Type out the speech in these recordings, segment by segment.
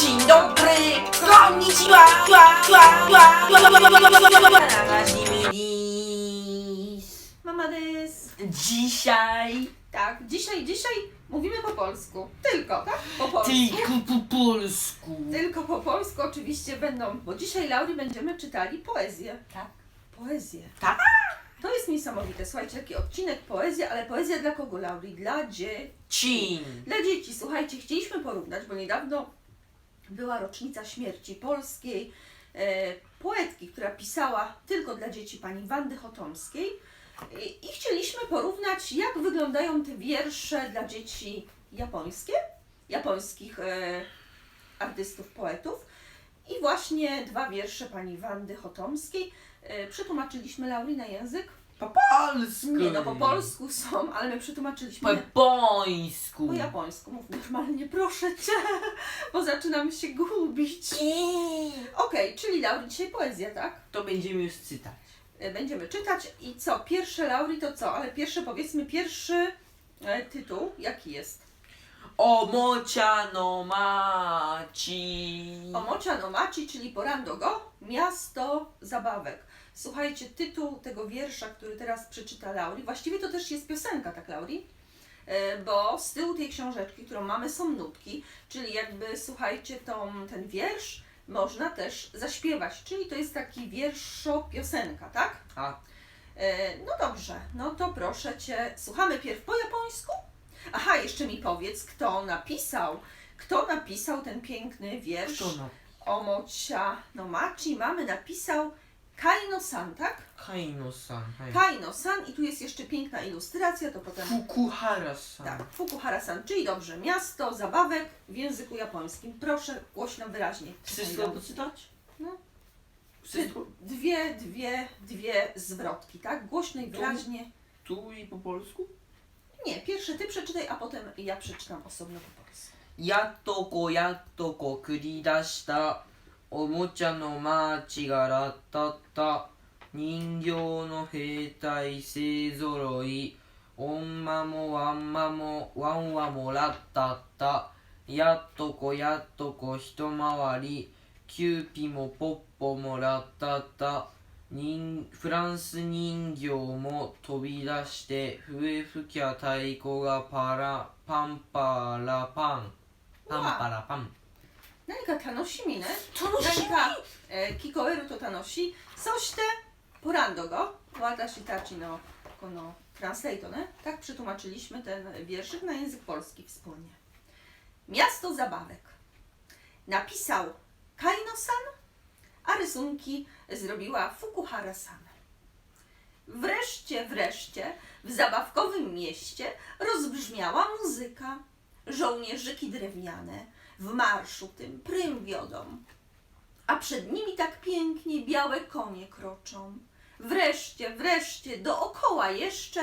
Dzień dobry, konnichiwa, ła, ła, ła, ła, ła, ła, ła, ła, ła, ła. Nagashiminis. Mama des. Dzisiaj Tak, dzisiaj, dzisiaj mówimy po polsku. Tylko, tak? Po polsku. tylko po polsku. Tylko po polsku oczywiście będą, bo dzisiaj Lauri będziemy czytali poezję. Tak. Poezję. Tak. To jest niesamowite. Słuchajcie, taki odcinek poezja, ale poezja dla kogo, Lauri? Dla dzieci. Dla dzieci, słuchajcie, chcieliśmy porównać, bo niedawno była rocznica śmierci polskiej e, poetki, która pisała tylko dla dzieci pani Wandy Chotomskiej. I, chcieliśmy porównać, jak wyglądają te wiersze dla dzieci japońskie, japońskich e, artystów, poetów. I właśnie dwa wiersze pani Wandy Chotomskiej e, przetłumaczyliśmy Lauri na język. Po polsku. Nie, no po polsku są, ale my przetłumaczyliśmy Po bońsku. po japońsku, mów normalnie, proszę cię, bo zaczynam się gubić. Okej, czyli Lauri dzisiaj poezja, tak? To będziemy już czytać. E, Będziemy czytać i co? Pierwsze Lauri to co? Ale pierwsze powiedzmy, pierwszy e, tytuł, jaki jest? Omocia no maci. Omocia no Maci, czyli Porando Go, miasto zabawek. Słuchajcie, tytuł tego wiersza, który teraz przeczyta Lauri, właściwie to też jest piosenka, tak Lauri? E, Bo z tyłu tej książeczki, którą mamy, są nutki, czyli jakby słuchajcie, tą, ten wiersz można też zaśpiewać, czyli to jest taki wierszo piosenka, tak? A E, No dobrze, no to proszę Cię, słuchamy pierw po japońsku? Aha, jeszcze mi powiedz, kto napisał, kto napisał ten piękny wiersz kto na Omocia no Machi, mamy napisał Kaino-san, tak? Kaino-san. Hej. Kaino-san i tu jest jeszcze piękna ilustracja, to potem... Fukuhara-san. Tak, Fukuhara-san, czyli dobrze, miasto zabawek w języku japońskim. Proszę głośno, wyraźnie. Wszystko doczytać? No. Wszystko? Dwie, dwie, dwie zwrotki, tak? Głośno i wyraźnie. Tu i po polsku? Nie, pierwsze ty przeczytaj, a potem ja przeczytam osobno po polsku. やっとこやっとこ繰り出した おもちゃのマーチがラッタッタ人形の兵隊勢ぞろい。オンマもワンマもワンワもラッタッタやっとこやっとこ一回り。キューピもポッポもラッタッタ人フランス人形も飛び出して。笛吹きゃ太鼓がパラパンパラパン。パンパラパン何か楽しみね。楽何か、えー聞こえると楽しい。そして、ポランド語、私たちのこのトランスレートね、tak przetłumaczyliśmy ten wierszyk na język polski wspólnie. Miasto zabawek. Napisał Kaino-san, a rysunki zrobiła Fukuhara-san. Wreszcie, wreszcie, w zabawkowym mieście rozbrzmiała muzyka. Żołnierzyki drewniane w marszu tym prym wiodą, a przed nimi tak pięknie białe konie kroczą. Wreszcie, wreszcie, dookoła jeszcze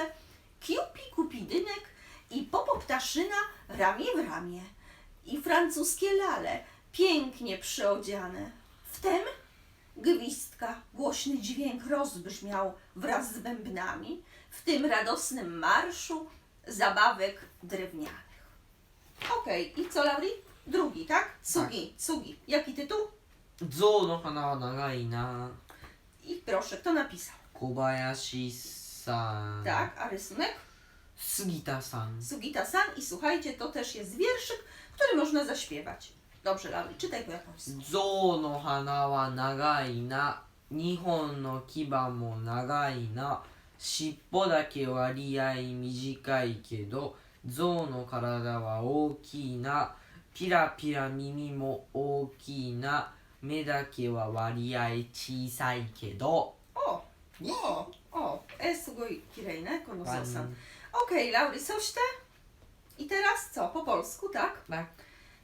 kiupi kupidynek i popoptaszyna ramię w ramię i francuskie lale pięknie przyodziane. Wtem gwizdka, głośny dźwięk rozbrzmiał wraz z bębnami w tym radosnym marszu zabawek drewnianych. Okej, i co Lauri? Drugi, tak? Cugi, cugi. Jaki tytuł? 象の鼻は長いな I proszę, kto napisał? 小林さん Tak, a rysunek? 杉田さん Sugita-san i słuchajcie, to też jest wierszyk, który można zaśpiewać. Dobrze, Lauri, czytaj po japońsku. 象の鼻は長いな二本の牙も長いな尻尾だけ割合短いけど象の体は大きいな ピラピラ耳も大きいな目だけは割合小さいけど O, o, o, e, sugoi kirejne, kono Ładnie. sosan. Okej, Lauri, coś te? I teraz co? Po polsku, tak? Tak.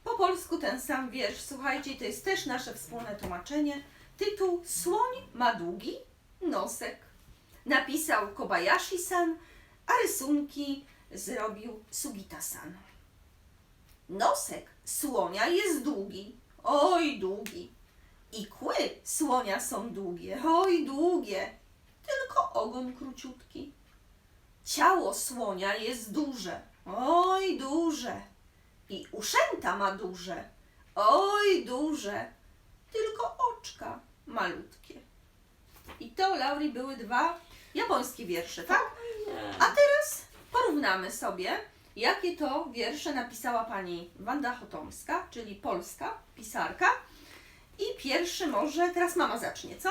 Po polsku ten sam wiersz, słuchajcie, to jest też nasze wspólne tłumaczenie. Tytuł Słoń ma długi nosek. Napisał Kobayashi-san, a rysunki zrobił Sugita-san. Nosek słonia jest długi, oj długi. I kły słonia są długie, oj długie. Tylko ogon króciutki. Ciało słonia jest duże, oj duże. I uszęta ma duże, Oj, duże, tylko oczka malutkie. I to, Lauri, były dwa japońskie wiersze, tak? A teraz porównamy sobie, jakie to wiersze napisała pani Wanda Chotomska, czyli polska pisarka. I pierwszy może, teraz mama zacznie, co?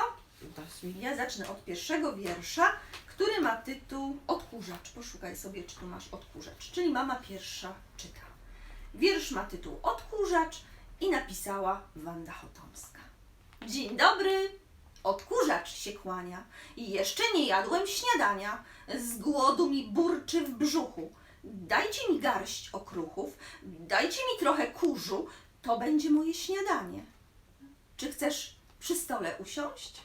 Ja zacznę od pierwszego wiersza, który ma tytuł Odkurzacz. Poszukaj sobie, czy tu masz odkurzacz. Czyli mama pierwsza czyta. Wiersz ma tytuł Odkurzacz i napisała Wanda Chotomska. Dzień dobry! Odkurzacz się kłania i jeszcze nie jadłem śniadania. Z głodu mi burczy w brzuchu Dajcie mi garść okruchów, dajcie mi trochę kurzu, to będzie moje śniadanie. Czy chcesz przy stole usiąść?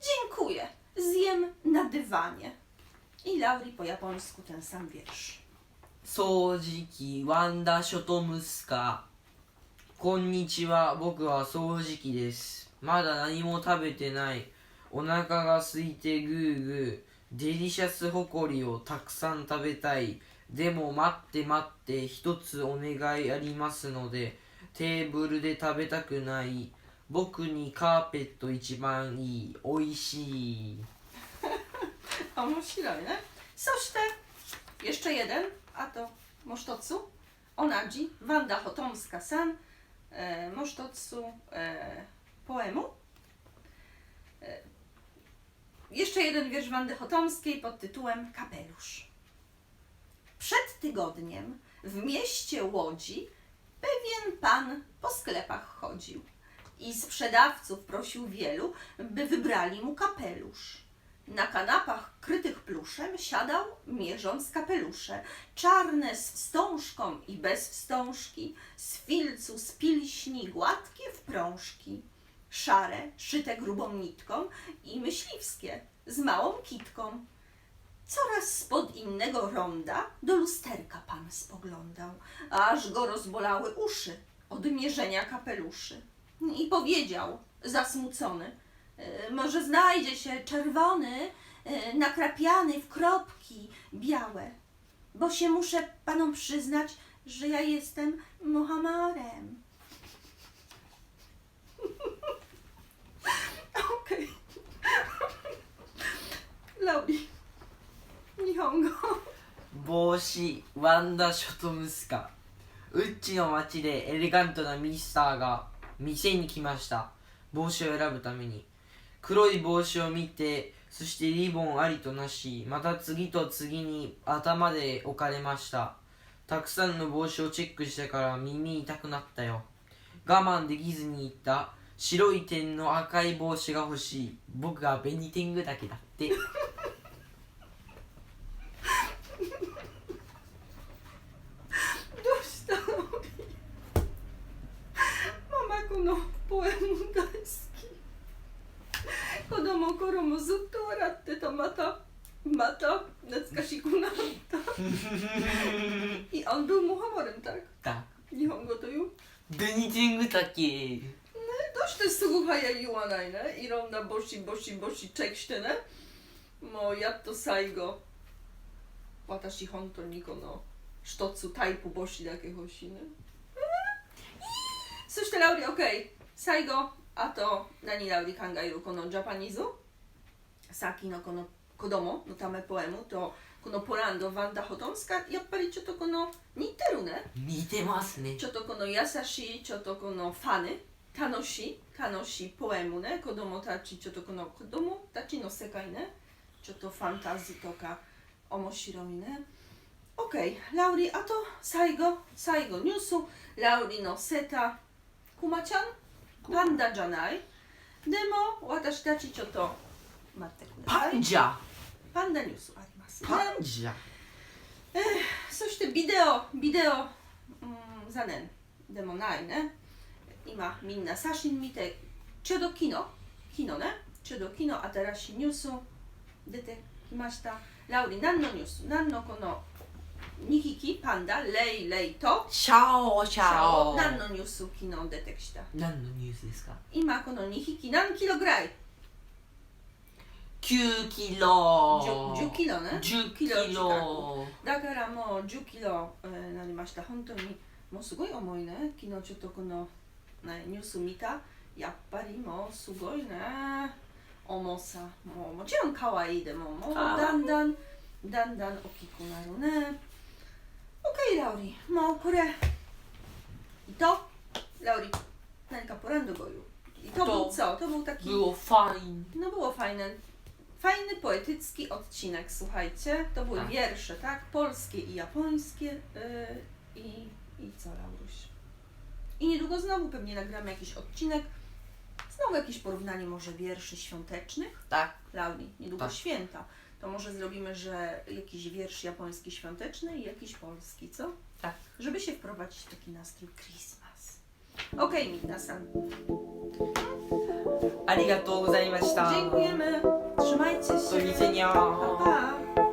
Dziękuję, zjem na dywanie. I Lauri po japońsku ten sam wiersz. 掃除機ワンダショトムスカこんにちは僕は掃除機ですまだ何も食べてないお腹が空いてグーグーデリシャスホコリをたくさん食べたい でも待って待って一つお願いありますのでテーブルで食べたくない僕にカーペット一番いいおいしい面白いね。そして、jeszcze jeden, a to Mosztocu, Onadzi, Wanda Chotomska-san, e, Mosztocu e, poemu. E, jeszcze jeden wiersz Wandy Chotomskiej pod tytułem Kapelusz. Przed tygodniem w mieście Łodzi pewien pan po sklepach chodził i sprzedawców prosił wielu, by wybrali mu kapelusz. Na kanapach krytych pluszem siadał, mierząc kapelusze, czarne z wstążką i bez wstążki, z filcu, z pilśni, gładkie w prążki, szare, szyte grubą nitką i myśliwskie, z małą kitką. Coraz spod innego ronda do lusterka pan spoglądał, aż go rozbolały uszy od mierzenia kapeluszy. I powiedział, zasmucony, "E, może znajdzie się czerwony, e, nakrapiany w kropki białe, bo się muszę panom przyznać, że ja jestem Mohamorem. ワンダ・ショトムスカ。ウッチの街でエレガントなミスターが店に来ました。帽子を選ぶために。黒い帽子を見てそしてリボンありとなしまた次と次に頭で置かれました。たくさんの帽子をチェックしてから耳痛くなったよ。我慢できずに言った。白い点の赤い帽子が欲しい。僕はベニテングだけだって。また懐かしくなった I on był Muhammadem, tak? だ Nihongo to ju? ベニテングだけ どうしてすぐ早い言わないねいろんなボシボシボシチェックしてねもうやっと最後 子供のためポエムとこのポランド・ワンダ・ホトンスカやっぱりちょっとこの似てるね似てますねちょっとこの優しいちょっとこのファネ楽しい楽しいポエムね子供たちちょっとこの子供たちの世界ねちょっとファンタジーとか面白いね OK ラウリあと最後最後ニュースラウリのセタクマちゃんパンダじゃないでも私たちちょっと待ってくださいパンジャパンダニュースありますね。パンジャそしてビデオ、ビデオ、うん、残念でもないね。今みんな写真見て、ちょうど昨日、昨日ね、ちょうど昨日新しいニュース出てきました。ラウリ、何のニュース？何のこの2匹？パンダ、レイレイと？シャオシャオ。何のニュース昨日出てきた？何のニュースですか？今この2匹何キロぐらい？9キロ。10, 10キロね。10キキロ近ロだからもう10キロ、えーなりました。本当にもうすごい重いね。昨日ちょっとこのねニュース見た。やっぱりもうすごいね。重さ。もうもちろん可愛いでももうだんだんだんだん大きくなるね。Okej Lauri, no które i to Lauri, Nelka porandu boju i to, To był co? To był taki Było fajnie. no było fajne. Fajny, poetycki odcinek, słuchajcie. To były Tak. wiersze, tak? Polskie i japońskie. Yy, i, I co, Lauruś? I niedługo znowu pewnie nagramy jakiś odcinek. Znowu jakieś porównanie może wierszy świątecznych. Tak. Lauri, niedługo Tak. święta. To może zrobimy, że jakiś wiersz japoński świąteczny i jakiś polski, co? Tak. Żeby się wprowadzić w taki nastrój Christmas. Okej, Mina-san. ありがとうございました。 Dziękujemy. 什么一起洗？好。